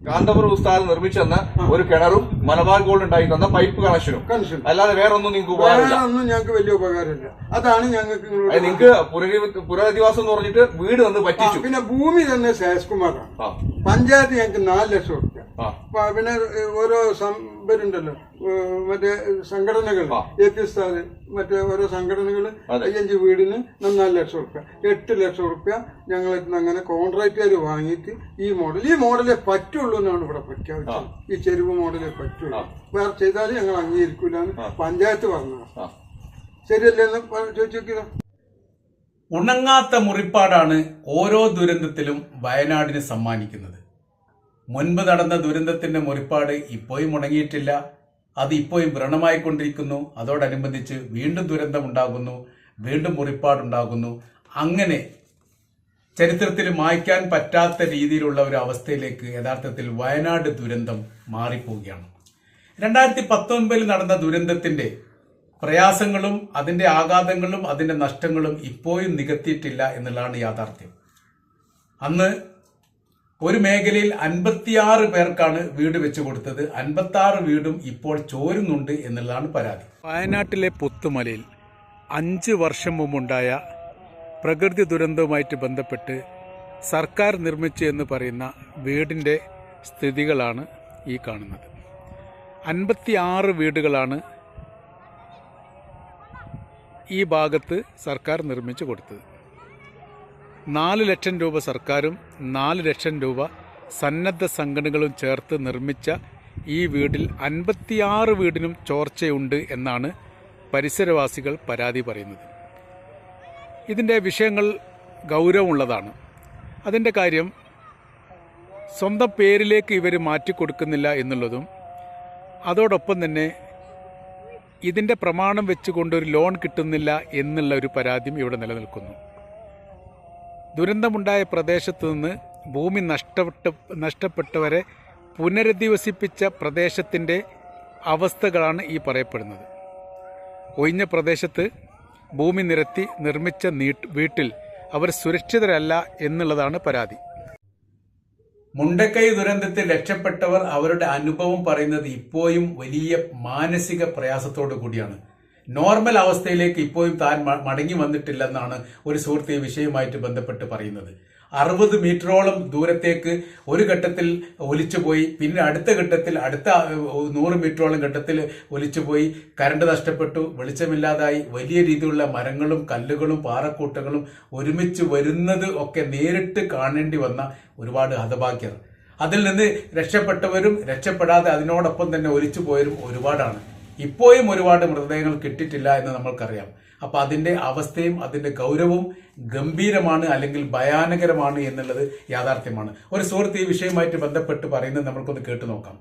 കാന്തപുരം ഉസ്താദ് നിർമ്മിച്ചെന്ന ഒരു കിണറും മലബാർ ഗോൾഡ് ഉണ്ടായി തന്ന പൈപ്പ് കണക്ഷനും. കണക്ഷൻ. അല്ലാതെ വേറെ ഒന്നും നിങ്ങൾക്ക് ഉപകാരമില്ല. ഒന്നും ഞങ്ങൾക്ക് വലിയ ഉപകാരമില്ല. അതാണ് ഞങ്ങൾക്ക് നിങ്ങൾക്ക് പുനരധി- പുനരധിവാസം എന്ന് പറഞ്ഞിട്ട് വീട് വന്ന് പറ്റിച്ചു. പിന്നെ ഭൂമി തന്നെ ശേഷ് കുമാറാണ്. പഞ്ചായത്ത് ഞങ്ങൾക്ക് നാല് ലക്ഷം റുപ്യ പിന്നെ ഓരോ സംഭരുണ്ടല്ലോ മറ്റേ സംഘടനകൾ വ്യത്യസ്ത മറ്റേ ഓരോ സംഘടനകൾ. അയ്യഞ്ച് വീടിന് നാല് ലക്ഷം റുപ്യ. എട്ട് ലക്ഷം റുപ്യ ഞങ്ങൾ അങ്ങനെ കോൺട്രാക്റ്റുകാർ വാങ്ങിയിട്ട് ഈ മോഡൽ ഈ മോഡലേ പറ്റുള്ളൂ എന്നാണ് ഇവിടെ പ്രഖ്യാപിച്ചത്. ഈ ചെരുവ് മോഡലേ പറ്റുള്ളൂ. വേറെ ചെയ്താൽ ഞങ്ങൾ അംഗീകരിക്കൂല എന്ന് പഞ്ചായത്ത് പറഞ്ഞു ആ. ശരിയല്ലേ എന്ന് ചോദിച്ചു നോക്കിയതാ. ഉണങ്ങാത്ത മുറിപ്പാടാണ് ഓരോ ദുരന്തത്തിലും വയനാടിന് സമ്മാനിക്കുന്നത്. മുൻപ് നടന്ന ദുരന്തത്തിന്റെ മുറിപ്പാട് ഇപ്പോഴും ഉണങ്ങിയിട്ടില്ല. അത് ഇപ്പോഴും വ്രണമായിക്കൊണ്ടിരിക്കുന്നു. അതോടനുബന്ധിച്ച് വീണ്ടും ദുരന്തം ഉണ്ടാകുന്നു വീണ്ടും മുറിപ്പാടുണ്ടാകുന്നു. അങ്ങനെ ചരിത്രത്തിൽ മായ്ക്കാൻ പറ്റാത്ത രീതിയിലുള്ള ഒരു അവസ്ഥയിലേക്ക് യഥാർത്ഥത്തിൽ വയനാട് ദുരന്തം മാറിപ്പോവുകയാണ്. രണ്ടായിരത്തി പത്തൊൻപതിൽ നടന്ന ദുരന്തത്തിന്റെ പ്രയാസങ്ങളും അതിന്റെ ആഘാതങ്ങളും അതിന്റെ നഷ്ടങ്ങളും ഇപ്പോഴും നികത്തിയിട്ടില്ല എന്നുള്ളതാണ് യാഥാർത്ഥ്യം. അന്ന് ഒരു മേഖലയിൽ അൻപത്തിയാറ് പേർക്കാണ് വീട് വെച്ചു കൊടുത്തത്. അൻപത്തി ആറ് വീടും ഇപ്പോൾ ചോരുന്നുണ്ട് എന്നുള്ളതാണ് പരാതി. വയനാട്ടിലെ പുത്തുമലയിൽ അഞ്ച് വർഷം മുമ്പുണ്ടായ പ്രകൃതി ദുരന്തവുമായിട്ട് ബന്ധപ്പെട്ട് സർക്കാർ നിർമ്മിച്ചു എന്ന് പറയുന്ന വീടിന്റെ സ്ഥിതികളാണ് ഈ കാണുന്നത്. അൻപത്തിയാറ് വീടുകളാണ് ഈ ഭാഗത്ത് സർക്കാർ നിർമ്മിച്ചു കൊടുത്തത്. നാല് ലക്ഷം രൂപ സർക്കാരും നാല് ലക്ഷം രൂപ സന്നദ്ധ സംഘടനകളും ചേർത്ത് നിർമ്മിച്ച ഈ വീടിൽ അൻപത്തിയാറ് വീടിനും ചോർച്ചയുണ്ട് എന്നാണ് പരിസരവാസികൾ പരാതി പറയുന്നത്. ഇതിന്റെ വിഷയങ്ങൾ ഗൗരവമുള്ളതാണ്. അതിന്റെ കാര്യം സ്വന്തം പേരിലേക്ക് ഇവർ മാറ്റിക്കൊടുക്കുന്നില്ല എന്നുള്ളതും അതോടൊപ്പം തന്നെ ഇതിന്റെ പ്രമാണം വെച്ചുകൊണ്ട് ഒരു ലോൺ കിട്ടുന്നില്ല എന്നുള്ള ഒരു പരാതിയും ഇവിടെ നിലനിൽക്കുന്നു. ദുരന്തമുണ്ടായ പ്രദേശത്തു നിന്ന് ഭൂമി നഷ്ടപ്പെട്ട നഷ്ടപ്പെട്ടവരെ പുനരധിവസിപ്പിച്ച പ്രദേശത്തിന്റെ അവസ്ഥകളാണ് ഈ പറയപ്പെടുന്നത്. ഒഴിഞ്ഞ പ്രദേശത്ത് ഭൂമി നിരത്തി നിർമ്മിച്ച നീട്ട് വീട്ടിൽ അവർ സുരക്ഷിതരല്ല എന്നുള്ളതാണ് പരാതി. മുണ്ടക്കൈ ദുരന്തത്തിൽ രക്ഷപ്പെട്ടവർ അവരുടെ അനുഭവം പറയുന്നത് ഇപ്പോഴും വലിയ മാനസിക പ്രയാസത്തോടു കൂടിയാണ്. നോർമൽ അവസ്ഥയിലേക്ക് ഇപ്പോഴും താൻ മടങ്ങി വന്നിട്ടില്ലെന്നാണ് ഒരു സുഹൃത്ത് വിഷയവുമായിട്ട് ബന്ധപ്പെട്ട് പറയുന്നത്. അറുപത് മീറ്ററോളം ദൂരത്തേക്ക് ഒരു ഘട്ടത്തിൽ ഒലിച്ചുപോയി പിന്നെ അടുത്ത ഘട്ടത്തിൽ അടുത്ത നൂറ് മീറ്ററോളം ഘട്ടത്തിൽ ഒലിച്ചുപോയി കരണ്ട് നഷ്ടപ്പെട്ടു വെളിച്ചമില്ലാതായി വലിയ രീതിയിലുള്ള മരങ്ങളും കല്ലുകളും പാറക്കൂട്ടങ്ങളും ഒരുമിച്ച് വരുന്നത് ഒക്കെ നേരിട്ട് കാണേണ്ടി വന്ന ഒരുപാട് ഹതഭാഗ്യർ. അതിൽ നിന്ന് രക്ഷപ്പെട്ടവരും രക്ഷപ്പെടാതെ അതിനോടൊപ്പം തന്നെ ഒലിച്ചു പോയവരും ഒരുപാടാണ്. ഇപ്പോഴും ഒരുപാട് മൃതദേഹങ്ങൾ കിട്ടിയിട്ടില്ല എന്ന് നമ്മൾക്കറിയാം. അപ്പൊ അതിന്റെ അവസ്ഥയും അതിന്റെ ഗൗരവവും ഗംഭീരമാണ് അല്ലെങ്കിൽ ഭയാനകരമാണ് എന്നുള്ളത് യാഥാർത്ഥ്യമാണ്. ഒരു സുഹൃത്ത് ഈ വിഷയവുമായിട്ട് ബന്ധപ്പെട്ട് പറയുന്നത് നമ്മൾക്കൊന്ന് കേട്ടു നോക്കാം.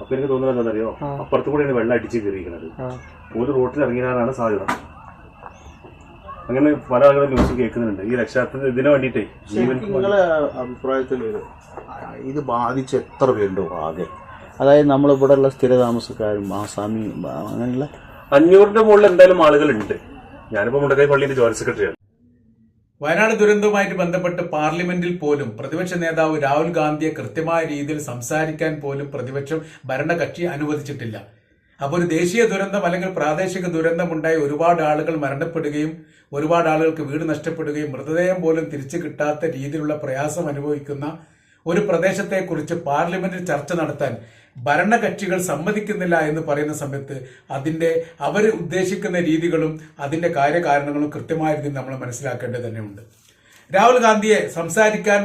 അപ്പൊ എനിക്ക് തോന്നുന്നത് എന്താണെന്നറിയോ? അപ്പുറത്ത് കൂടെയാണ് വെള്ളം അടിച്ച് കയറിയിരിക്കുന്നത്. ഒരു റോട്ടിൽ ഇറങ്ങിയാലാണ് സാധ്യത. അങ്ങനെ പല ആളുകളും ന്യൂസ് കേൾക്കുന്നുണ്ട്. ഈ രക്ഷാർത്ഥത്തിന് ഇതിനു വേണ്ടിയിട്ടേ നിങ്ങളെ അഭിപ്രായത്തിൽ ഇത് ബാധിച്ച് എത്ര പേരുണ്ടോ ആകെ? അതായത് നമ്മളിവിടെയുള്ള സ്ഥിരതാമസക്കാരും ആസാമി അങ്ങനെയുള്ള അഞ്ഞൂറിന്റെ മുകളിൽ എന്തായാലും ആളുകളുണ്ട്. ഞാനിപ്പോ മുണ്ടക്കൈ പള്ളിയുടെ ജോയിന്റ് സെക്രട്ടറിയാണ്. വയനാട് ദുരന്തവുമായിട്ട് ബന്ധപ്പെട്ട് പാർലമെന്റിൽ പോലും പ്രതിപക്ഷ നേതാവ് രാഹുൽ ഗാന്ധിയെ കൃത്യമായ രീതിയിൽ സംസാരിക്കാൻ പോലും പ്രതിപക്ഷം ഭരണകക്ഷി അനുവദിച്ചിട്ടില്ല. അപ്പോൾ ഒരു ദേശീയ ദുരന്തം അല്ലെങ്കിൽ പ്രാദേശിക ദുരന്തമുണ്ടായി ഒരുപാട് ആളുകൾ മരണപ്പെടുകയും ഒരുപാട് ആളുകൾക്ക് വീട് നഷ്ടപ്പെടുകയും മൃതദേഹം പോലും തിരിച്ചു കിട്ടാത്ത രീതിയിലുള്ള പ്രയാസം അനുഭവിക്കുന്ന ഒരു പ്രദേശത്തെക്കുറിച്ച് പാർലമെന്റിൽ ചർച്ച നടത്താൻ ഭരണകക്ഷികൾ സമ്മതിക്കുന്നില്ല എന്ന് പറയുന്ന സമയത്ത് അതിന്റെ അവർ ഉദ്ദേശിക്കുന്ന രീതികളും അതിന്റെ കാര്യകാരണങ്ങളും കൃത്യമായ രീതിയിൽ നമ്മൾ മനസ്സിലാക്കേണ്ടത് തന്നെയുണ്ട്. രാഹുൽ ഗാന്ധിയെ സംസാരിക്കാൻ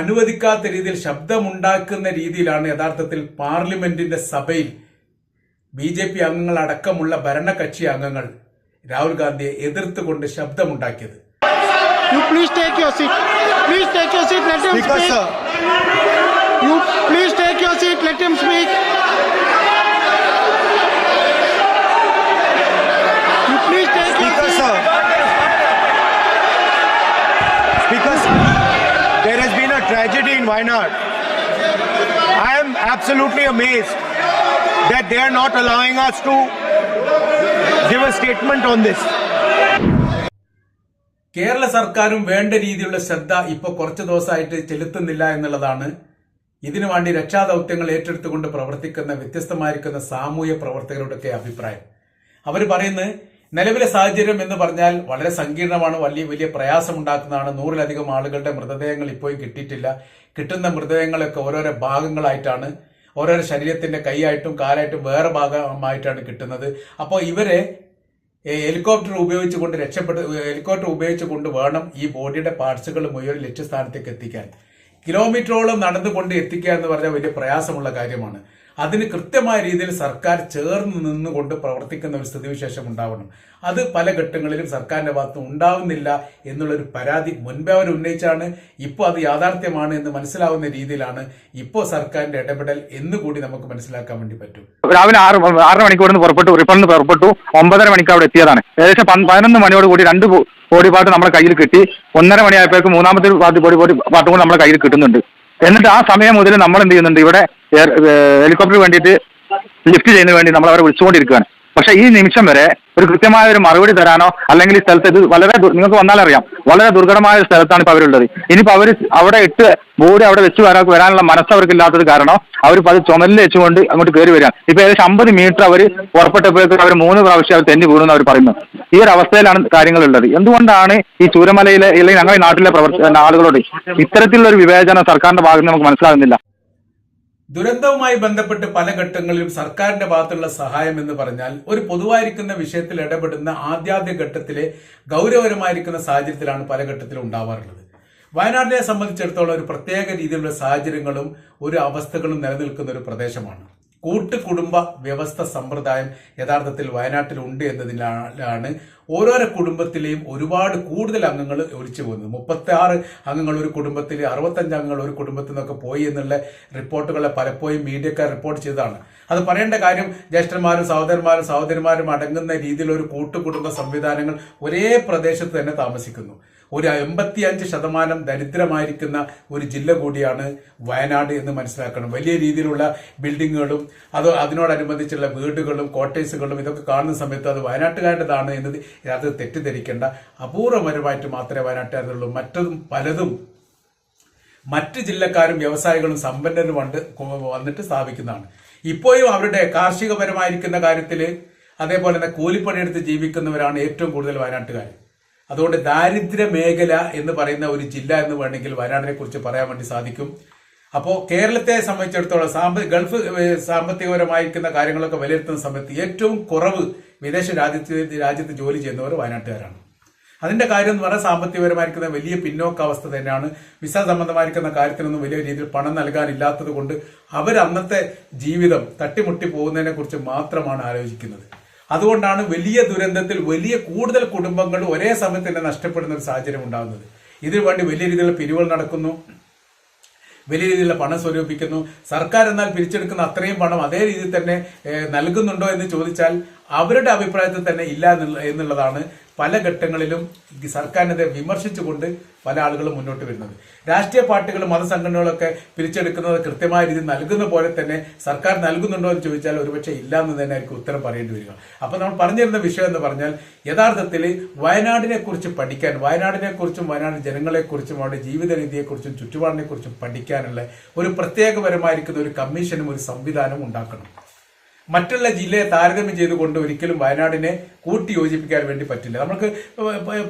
അനുവദിക്കാത്ത രീതിയിൽ ശബ്ദമുണ്ടാക്കുന്ന രീതിയിലാണ് യഥാർത്ഥത്തിൽ പാർലമെന്റിന്റെ സഭയിൽ ബി ജെ പി അംഗങ്ങൾ അടക്കമുള്ള ഭരണകക്ഷി അംഗങ്ങൾ രാഹുൽ ഗാന്ധിയെ എതിർത്തുകൊണ്ട് ശബ്ദമുണ്ടാക്കിയത്. Please take your seat. Please take your seat. Let him speak. You please take your seat. Let him speak. You please take your Speaker, seat. sir. Speaker, sir. There has been a tragedy in Wayanad. I am absolutely amazed that they are not allowing us to give a statement on this. Kerala സർക്കാരും വേണ്ട രീതിയിലുള്ള ശ്രദ്ധ ഇപ്പോൾ കുറച്ച് ദിവസമായിട്ട് ചെലുത്തുന്നില്ല എന്നുള്ളതാണ്. ഇതിനു വേണ്ടി രക്ഷാദൗത്യങ്ങൾ ഏറ്റെടുത്തുകൊണ്ട് പ്രവർത്തിക്കുന്ന വ്യത്യസ്തമായിരിക്കുന്ന സാമൂഹ്യ പ്രവർത്തകരുടെയൊക്കെ അഭിപ്രായം. അവർ പറയുന്നത് നിലവിലെ സാഹചര്യം എന്ന് പറഞ്ഞാൽ വളരെ സങ്കീർണമാണ് വലിയ വലിയ പ്രയാസമുണ്ടാക്കുന്നതാണ്. നൂറിലധികം ആളുകളുടെ മൃതദേഹങ്ങൾ ഇപ്പോഴും കിട്ടിയിട്ടില്ല. കിട്ടുന്ന മൃതദേഹങ്ങളൊക്കെ ഓരോരോ ഭാഗങ്ങളായിട്ടാണ് ഓരോരോ ശരീരത്തിന്റെ കൈയായിട്ടും കാലായിട്ടും വേറെ ഭാഗമായിട്ടാണ് കിട്ടുന്നത്. അപ്പോൾ ഇവരെ ഹെലികോപ്റ്റർ ഉപയോഗിച്ചുകൊണ്ട് രക്ഷപ്പെട്ട് ഹെലികോപ്റ്റർ ഉപയോഗിച്ചുകൊണ്ട് വേണം ഈ ബോഡിയുടെ പാർട്സുകൾ മുഴുവൻ ലക്ഷ്യസ്ഥാനത്തേക്ക് എത്തിക്കാൻ. കിലോമീറ്ററോളം നടന്നുകൊണ്ട് എത്തിക്കുക എന്ന് പറഞ്ഞാൽ വലിയ പ്രയാസമുള്ള കാര്യമാണ്. അതിന് കൃത്യമായ രീതിയിൽ സർക്കാർ ചേർന്ന് നിന്നുകൊണ്ട് പ്രവർത്തിക്കുന്ന ഒരു സ്ഥിതിവിശേഷം ഉണ്ടാവണം. അത് പല ഘട്ടങ്ങളിലും സർക്കാരിന്റെ ഭാഗത്ത് ഉണ്ടാവുന്നില്ല എന്നുള്ളൊരു പരാതി മുൻപേ അവർ ഉന്നയിച്ചാണ്. ഇപ്പോൾ അത് യാഥാർത്ഥ്യമാണ് എന്ന് മനസ്സിലാവുന്ന രീതിയിലാണ് ഇപ്പോൾ സർക്കാരിന്റെ ഇടപെടൽ എന്ന് കൂടി നമുക്ക് മനസ്സിലാക്കാൻ വേണ്ടി പറ്റും. രാവിലെ ആറ് ആറര മണിക്കൂർ നിന്ന് പുറപ്പെട്ടു. റിപ്പറിന് പുറപ്പെട്ടു. ഒമ്പതര മണിക്ക് അവിടെ എത്തിയതാണ്. ഏകദേശം പതിനൊന്ന് മണിയോട് കൂടി രണ്ട് ബോഡി പാർട്ട് നമ്മുടെ കയ്യിൽ കിട്ടി. ഒന്നര മണിയായപ്പോഴേക്കും മൂന്നാമത്തെ ബോഡി കൂടി നമ്മുടെ കയ്യിൽ കിട്ടുന്നുണ്ട്. എന്നിട്ട് ആ സമയം മുതൽ നമ്മൾ എന്ത് ചെയ്യുന്നുണ്ട് ഇവിടെ ഹെലികോപ്റ്റർ വേണ്ടിയിട്ട് ലിഫ്റ്റ് ചെയ്യുന്നതിന് വേണ്ടി നമ്മൾ അവരെ വിളിച്ചുകൊണ്ടിരിക്കുകയാണ്. പക്ഷേ ഈ നിമിഷം വരെ ഒരു കൃത്യമായ ഒരു മറുപടി തരാനോ അല്ലെങ്കിൽ ഈ സ്ഥലത്ത് ഇത് വളരെ നിങ്ങൾക്ക് വന്നാലറിയാം വളരെ ദുർഘടമായ ഒരു സ്ഥലത്താണ് ഇപ്പോൾ അവരുള്ളത്. ഇനിയിപ്പോൾ അവർ അവിടെ ഇട്ട് ബോഡി അവിടെ വെച്ച് വരാൻ വരാനുള്ള മനസ്സ് അവർക്കില്ലാത്തത് കാരണം അവർ അത് ചുമലിൽ വെച്ചുകൊണ്ട് അങ്ങോട്ട് കയറി വരിക ഇപ്പൊ ഏകദേശം അമ്പത് മീറ്റർ അവർ പുറപ്പെട്ടപ്പോഴേക്കും അവർ മൂന്ന് പ്രാവശ്യം അവർ തെന്നി വീണെന്ന് അവർ പറയുന്നു. ഈ ഒരു അവസ്ഥയിലാണ് കാര്യങ്ങൾ ഉള്ളത് എന്തുകൊണ്ടാണ് ഈ ചൂരമലയിലെ അല്ലെങ്കിൽ ഞങ്ങളുടെ നാട്ടിലെ പ്രവർത്ത ആളുകളോട് ഇത്തരത്തിലുള്ള ഒരു വിവേചനം സർക്കാരിന്റെ ഭാഗത്ത് നമുക്ക് മനസ്സിലാകുന്നില്ല. ദുരന്തവുമായി ബന്ധപ്പെട്ട് പല ഘട്ടങ്ങളിലും സർക്കാരിന്റെ ഭാഗത്തുള്ള സഹായം എന്ന് പറഞ്ഞാൽ ഒരു പൊതുവായിരിക്കുന്ന വിഷയത്തിൽ ഇടപെടുന്ന ആദ്യാദ്യ ഘട്ടത്തിലെ ഗൗരവരമായിരിക്കുന്ന സാഹചര്യത്തിലാണ് പല ഘട്ടത്തിലും ഉണ്ടാവാറുള്ളത്. വയനാടിനെ സംബന്ധിച്ചിടത്തോളം ഒരു പ്രത്യേക രീതിയിലുള്ള സാഹചര്യങ്ങളും ഒരു അവസ്ഥകളും നിലനിൽക്കുന്ന ഒരു പ്രദേശമാണ്. കൂട്ടുകുടുംബ വ്യവസ്ഥ സമ്പ്രദായം യഥാർത്ഥത്തിൽ വയനാട്ടിൽ ഉണ്ട് എന്നതിലാണ് ഓരോരോ കുടുംബത്തിലെയും ഒരുപാട് കൂടുതൽ അംഗങ്ങൾ ഒഴിച്ചു പോകുന്നത്. മുപ്പത്തി ആറ് അംഗങ്ങൾ ഒരു കുടുംബത്തിൽ അറുപത്തഞ്ച് അംഗങ്ങൾ ഒരു കുടുംബത്തിൽ നിന്നൊക്കെ പോയി എന്നുള്ള റിപ്പോർട്ടുകളെ പലപ്പോഴും മീഡിയക്കാർ റിപ്പോർട്ട് ചെയ്തതാണ്. അത് പറയേണ്ട കാര്യം ജ്യേഷ്ഠന്മാരും സഹോദരന്മാരും സഹോദരിമാരും അടങ്ങുന്ന രീതിയിൽ ഒരു കൂട്ടുകുടുംബ സംവിധാനങ്ങൾ ഒരേ പ്രദേശത്ത് തന്നെ താമസിക്കുന്നു. ഒരു എൺപത്തി അഞ്ച് ശതമാനം ദരിദ്രമായിരിക്കുന്ന ഒരു ജില്ല കൂടിയാണ് വയനാട് എന്ന് മനസ്സിലാക്കണം. വലിയ രീതിയിലുള്ള ബിൽഡിങ്ങുകളും അത് അതിനോടനുബന്ധിച്ചുള്ള വീടുകളും കോട്ടേഴ്സുകളും ഇതൊക്കെ കാണുന്ന സമയത്ത് അത് വയനാട്ടുകാരുടേതാണ് എന്നത് അത് തെറ്റിദ്ധരിക്കേണ്ട അപൂർവപരമായിട്ട് മാത്രമേ വയനാട്ടുകാരുള്ളൂ മറ്റതും പലതും മറ്റ് ജില്ലക്കാരും വ്യവസായികളും സമ്പന്നരും വണ്ട് വന്നിട്ട് സ്ഥാപിക്കുന്നതാണ്. ഇപ്പോഴും അവരുടെ കാർഷികപരമായിരിക്കുന്ന കാര്യത്തിൽ അതേപോലെ തന്നെ കൂലിപ്പണിയെടുത്ത് ജീവിക്കുന്നവരാണ് ഏറ്റവും കൂടുതൽ വയനാട്ടുകാർ അതുകൊണ്ട് ദാരിദ്ര്യ മേഖല എന്ന് പറയുന്ന ഒരു ജില്ല എന്ന് വേണമെങ്കിൽ വയനാടിനെ കുറിച്ച് പറയാൻ വേണ്ടി സാധിക്കും. അപ്പോൾ കേരളത്തെ സംബന്ധിച്ചിടത്തോളം സാമ്പ ഗൾഫ് സാമ്പത്തികപരമായിരിക്കുന്ന കാര്യങ്ങളൊക്കെ വിലയിരുത്തുന്ന സമയത്ത് ഏറ്റവും കുറവ് വിദേശ രാജ്യത്ത് രാജ്യത്ത് ജോലി ചെയ്യുന്നവർ വയനാട്ടുകാരാണ്. അതിന്റെ കാര്യം എന്ന് പറഞ്ഞാൽ സാമ്പത്തികപരമായിരിക്കുന്ന വലിയ പിന്നോക്കാവസ്ഥ തന്നെയാണ്. വിസ സംബന്ധമായിരിക്കുന്ന കാര്യത്തിനൊന്നും വലിയ രീതിയിൽ പണം നൽകാനില്ലാത്തത് കൊണ്ട് അവർ അന്നത്തെ ജീവിതം തട്ടിമുട്ടി പോകുന്നതിനെ കുറിച്ച് മാത്രമാണ് ആലോചിക്കുന്നത്. അതുകൊണ്ടാണ് വലിയ ദുരന്തത്തിൽ വലിയ കൂടുതൽ കുടുംബങ്ങൾ ഒരേ സമയത്ത് തന്നെ നഷ്ടപ്പെടുന്ന ഒരു സാഹചര്യം ഉണ്ടാകുന്നത്. ഇതിനു വേണ്ടി വലിയ രീതിയിലുള്ള പിരിവുകൾ നടക്കുന്നു. വലിയ രീതിയിലുള്ള പണം സ്വരൂപിക്കുന്നു. സർക്കാർ എന്നാൽ പിരിച്ചെടുക്കുന്ന അത്രയും പണം അതേ രീതിയിൽ തന്നെ നൽകുന്നുണ്ടോ എന്ന് ചോദിച്ചാൽ അവരുടെ അഭിപ്രായത്തിൽ തന്നെ ഇല്ല എന്നുള്ളതാണ് പല ഘട്ടങ്ങളിലും സർക്കാരിനെതിരെ സർക്കാരിനെ വിമർശിച്ചുകൊണ്ട് പല ആളുകളും മുന്നോട്ട് വരുന്നത്. രാഷ്ട്രീയ പാർട്ടികൾ മതസംഘടനകളൊക്കെ പിരിച്ചെടുക്കുന്നത് കൃത്യമായ രീതിയിൽ നൽകുന്ന പോലെ തന്നെ സർക്കാർ നൽകുന്നുണ്ടോ എന്ന് ചോദിച്ചാൽ ഒരുപക്ഷെ ഇല്ല എന്ന് തന്നെ ആയിരിക്കും ഉത്തരം പറയേണ്ടി വരിക. അപ്പൊ നമ്മൾ പറഞ്ഞിരുന്ന വിഷയം എന്ന് പറഞ്ഞാൽ യഥാർത്ഥത്തിൽ വയനാടിനെ കുറിച്ച് പഠിക്കാൻ വയനാടിനെ കുറിച്ചും വയനാട് ജനങ്ങളെ കുറിച്ചും അവരുടെ ജീവിത രീതിയെക്കുറിച്ചും ചുറ്റുപാടിനെ കുറിച്ചും പഠിക്കാനുള്ള ഒരു പ്രത്യേകപരമായിരിക്കുന്ന ഒരു കമ്മീഷനും ഒരു സംവിധാനവും ഉണ്ടാക്കണം. മറ്റുള്ള ജില്ലയെ താരതമ്യം ചെയ്തുകൊണ്ട് ഒരിക്കലും വയനാടിനെ കൂട്ടി യോജിപ്പിക്കാൻ വേണ്ടി പറ്റില്ല. നമുക്ക്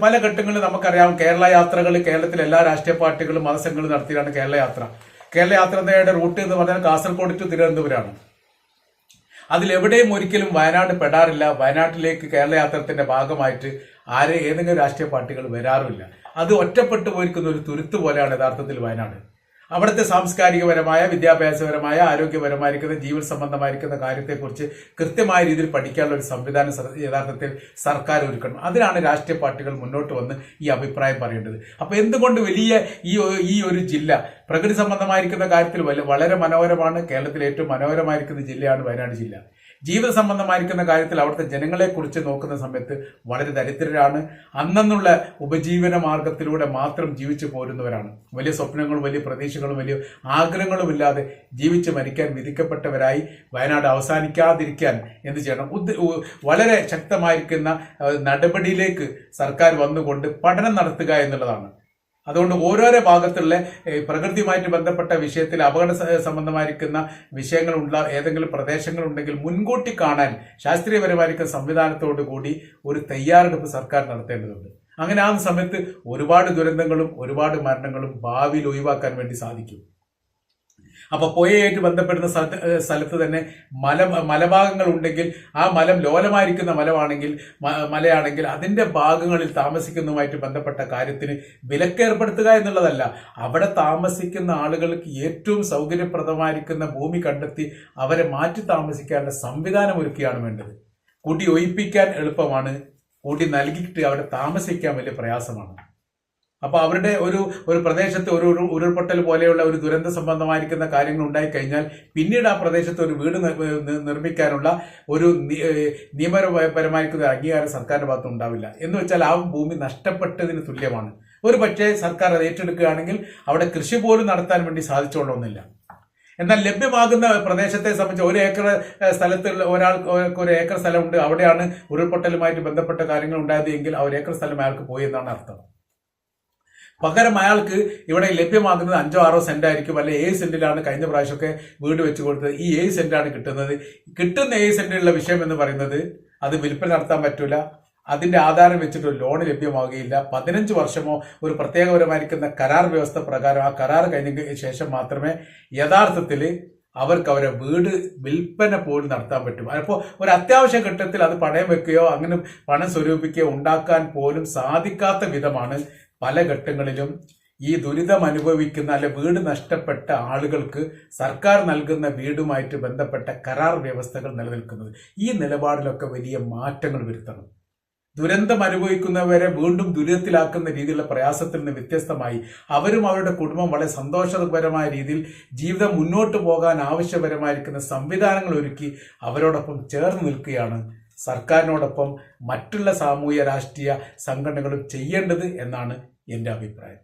പല ഘട്ടങ്ങളിൽ നമുക്കറിയാം കേരള യാത്രകൾ കേരളത്തിലെ എല്ലാ രാഷ്ട്രീയ പാർട്ടികളും മതസംഘങ്ങളും നടത്തിയാണ് കേരള യാത്ര. കേരള യാത്രയുടെ റൂട്ട് എന്ന് പറഞ്ഞാൽ കാസർഗോഡ് ടു തിരുവനന്തപുരമാണ്. അതിലെവിടെയും ഒരിക്കലും വയനാട് പെടാറില്ല. വയനാട്ടിലേക്ക് കേരള യാത്രത്തിന്റെ ഭാഗമായിട്ട് ആരെ ഏതെങ്കിലും രാഷ്ട്രീയ പാർട്ടികൾ വരാറുമില്ല. അത് ഒറ്റപ്പെട്ടു പോയിരിക്കുന്ന ഒരു തുരുത്ത് പോലെയാണ് യഥാർത്ഥത്തിൽ വയനാട്. അവിടുത്തെ സാംസ്കാരികപരമായ വിദ്യാഭ്യാസപരമായ ആരോഗ്യപരമായിരിക്കുന്ന ജീവൻ സംബന്ധമായിരിക്കുന്ന കാര്യത്തെക്കുറിച്ച് കൃത്യമായ രീതിയിൽ പഠിക്കാനുള്ള ഒരു സംവിധാനം യഥാർത്ഥത്തിൽ സർക്കാർ ഒരുക്കണം. അതിനാണ് രാഷ്ട്രീയ പാർട്ടികൾ മുന്നോട്ട് വന്ന് ഈ അഭിപ്രായം പറയേണ്ടത്. അപ്പോൾ എന്തുകൊണ്ട് വലിയ ഈ ഈ ഒരു ജില്ല പ്രകൃതി സംബന്ധമായിരിക്കുന്ന കാര്യത്തിൽ വളരെ മനോഹരമാണ്. കേരളത്തിലെ ഏറ്റവും മനോഹരമായിരിക്കുന്ന ജില്ലയാണ് വയനാട് ജില്ല. ജീവിത സംബന്ധമായിരിക്കുന്ന കാര്യത്തിൽ അവിടുത്തെ ജനങ്ങളെ കുറിച്ച് നോക്കുന്ന സമയത്ത് വളരെ ദരിദ്രരാണ്. അന്നെന്നുള്ള ഉപജീവന മാർഗത്തിലൂടെ മാത്രം ജീവിച്ചു പോരുന്നവരാണ്. വലിയ സ്വപ്നങ്ങളും വലിയ പ്രതീക്ഷകളും വലിയ ആഗ്രഹങ്ങളും ഇല്ലാതെ ജീവിച്ച് മരിക്കാൻ വിധിക്കപ്പെട്ടവരായി വയനാട് അവസാനിക്കാതിരിക്കാൻ എന്ത് ചെയ്യണം? വളരെ ശക്തമായിരിക്കുന്ന നടപടിയിലേക്ക് സർക്കാർ വന്നുകൊണ്ട് പഠനം നടത്തുക എന്നുള്ളതാണ്. അതുകൊണ്ട് ഓരോരോ ഭാഗത്തുള്ള പ്രകൃതിയുമായിട്ട് ബന്ധപ്പെട്ട വിഷയത്തിൽ അപകട സംബന്ധമായിരിക്കുന്ന വിഷയങ്ങളുള്ള ഏതെങ്കിലും പ്രദേശങ്ങളുണ്ടെങ്കിൽ മുൻകൂട്ടി കാണാൻ ശാസ്ത്രീയപരമായിരിക്കുന്ന സംവിധാനത്തോടു കൂടി ഒരു തയ്യാറെടുപ്പ് സർക്കാർ നടത്തേണ്ടതുണ്ട്. അങ്ങനെ ആ സമയത്ത് ഒരുപാട് ദുരന്തങ്ങളും ഒരുപാട് മരണങ്ങളും ഭാവിയിൽ ഒഴിവാക്കാൻ വേണ്ടി സാധിക്കും. അപ്പൊ പുഴയായിട്ട് ബന്ധപ്പെടുന്ന സ്ഥലത്ത് സ്ഥലത്ത് തന്നെ മല മലഭാഗങ്ങൾ ഉണ്ടെങ്കിൽ ആ മലം ലോലമായിരിക്കുന്ന മലമാണെങ്കിൽ മലയാണെങ്കിൽ അതിന്റെ ഭാഗങ്ങളിൽ താമസിക്കുന്നതുമായിട്ട് ബന്ധപ്പെട്ട കാര്യത്തിന് വിലക്കേർപ്പെടുത്തുക എന്നുള്ളതല്ല. അവിടെ താമസിക്കുന്ന ആളുകൾക്ക് ഏറ്റവും സൗകര്യപ്രദമായിരിക്കുന്ന ഭൂമി കണ്ടെത്തി അവരെ മാറ്റി താമസിക്കാനുള്ള സംവിധാനം ഒരുക്കിയാണ് വേണ്ടത്. കൂട്ടി ഒഴിപ്പിക്കാൻ എളുപ്പമാണ്. കൂട്ടി നൽകിയിട്ട് അവിടെ താമസിക്കാൻ വലിയ പ്രയാസമാണ്. അപ്പൊ അവരുടെ ഒരു ഒരു പ്രദേശത്ത് ഒരു ഉരുൾപൊട്ടൽ പോലെയുള്ള ഒരു ദുരന്ത സംബന്ധമായിരിക്കുന്ന കാര്യങ്ങൾ ഉണ്ടായി കഴിഞ്ഞാൽ പിന്നീട് ആ പ്രദേശത്ത് ഒരു വീട് നിർമ്മിക്കാനുള്ള ഒരു നിയമപരമായിരിക്കുന്ന അംഗീകാരം സർക്കാരിന്റെ ഭാഗത്ത് ഉണ്ടാവില്ല. എന്ന് വെച്ചാൽ ആ ഭൂമി നഷ്ടപ്പെട്ടതിന് തുല്യമാണ്. ഒരു പക്ഷേ സർക്കാർ അത് ഏറ്റെടുക്കുകയാണെങ്കിൽ അവിടെ കൃഷി പോലും നടത്താൻ വേണ്ടി സാധിച്ചോളണമെന്നില്ല എന്നാൽ ലഭ്യമാകുന്ന പ്രദേശത്തെ സംബന്ധിച്ച് ഒരു ഏക്കർ സ്ഥലത്തുള്ള ഒരാൾക്ക് ഒരു ഏക്കർ സ്ഥലമുണ്ട്. അവിടെയാണ് ഉരുൾപൊട്ടലുമായിട്ട് ബന്ധപ്പെട്ട കാര്യങ്ങൾ ഉണ്ടായത് എങ്കിൽ ആ ഒരു ഏക്കർ സ്ഥലം അയാൾക്ക് പോയി എന്നാണ് അർത്ഥം. പകരം അയാൾക്ക് ഇവിടെ ലഭ്യമാകുന്നത് അഞ്ചോ ആറോ സെന്റ് ആയിരിക്കും അല്ലെ ഏഴ് സെന്റിലാണ് കഴിഞ്ഞ പ്രാവശ്യമൊക്കെ വീട് വെച്ച് കൊടുത്തത്. ഈ ഏഴ് സെന്റാണ് കിട്ടുന്നത്. കിട്ടുന്ന ഏഴ് സെന്റിലുള്ള വിഷയം എന്ന് പറയുന്നത് അത് വിൽപ്പന നടത്താൻ പറ്റൂല. അതിന്റെ ആധാരം വെച്ചിട്ട് ലോൺ ലഭ്യമാവുകയില്ല. പതിനഞ്ച് വർഷമോ ഒരു പ്രത്യേകപരമായിരിക്കുന്ന കരാർ വ്യവസ്ഥ പ്രകാരം ആ കരാർ കഴിഞ്ഞ ശേഷം മാത്രമേ യഥാർത്ഥത്തിൽ അവർക്ക് അവരെ വീട് വിൽപ്പന പോലും നടത്താൻ പറ്റും. അപ്പോൾ ഒരു അത്യാവശ്യ ഘട്ടത്തിൽ അത് പണയം വെക്കുകയോ അങ്ങനെ പണം സ്വരൂപിക്കുകയോ ഉണ്ടാക്കാൻ പോലും സാധിക്കാത്ത വിധമാണ് പല ഘട്ടങ്ങളിലും ഈ ദുരിതം അനുഭവിക്കുന്ന അല്ലെ വീട് നഷ്ടപ്പെട്ട ആളുകൾക്ക് സർക്കാർ നൽകുന്ന വീടുമായിട്ട് ബന്ധപ്പെട്ട കരാർ വ്യവസ്ഥകൾ നിലനിൽക്കുന്നത്. ഈ നിലപാടിലൊക്കെ വലിയ മാറ്റങ്ങൾ വരുത്തണം. ദുരന്തം അനുഭവിക്കുന്നവരെ വീണ്ടും ദുരിതത്തിലാക്കുന്ന രീതിയിലുള്ള പ്രയാസത്തിൽ നിന്ന് വ്യത്യസ്തമായി അവരും അവരുടെ കുടുംബം വളരെ സന്തോഷകരമായ രീതിയിൽ ജീവിതം മുന്നോട്ട് പോകാൻ ആവശ്യപരമായിരിക്കുന്ന സംവിധാനങ്ങൾ ഒരുക്കി അവരോടൊപ്പം ചേർന്ന് നിൽക്കുകയാണ് സർക്കാരിനോടൊപ്പം മറ്റുള്ള സാമൂഹ്യ രാഷ്ട്രീയ സംഘടനകളും ചെയ്യേണ്ടത് എന്നാണ് എന്റെ അഭിപ്രായം.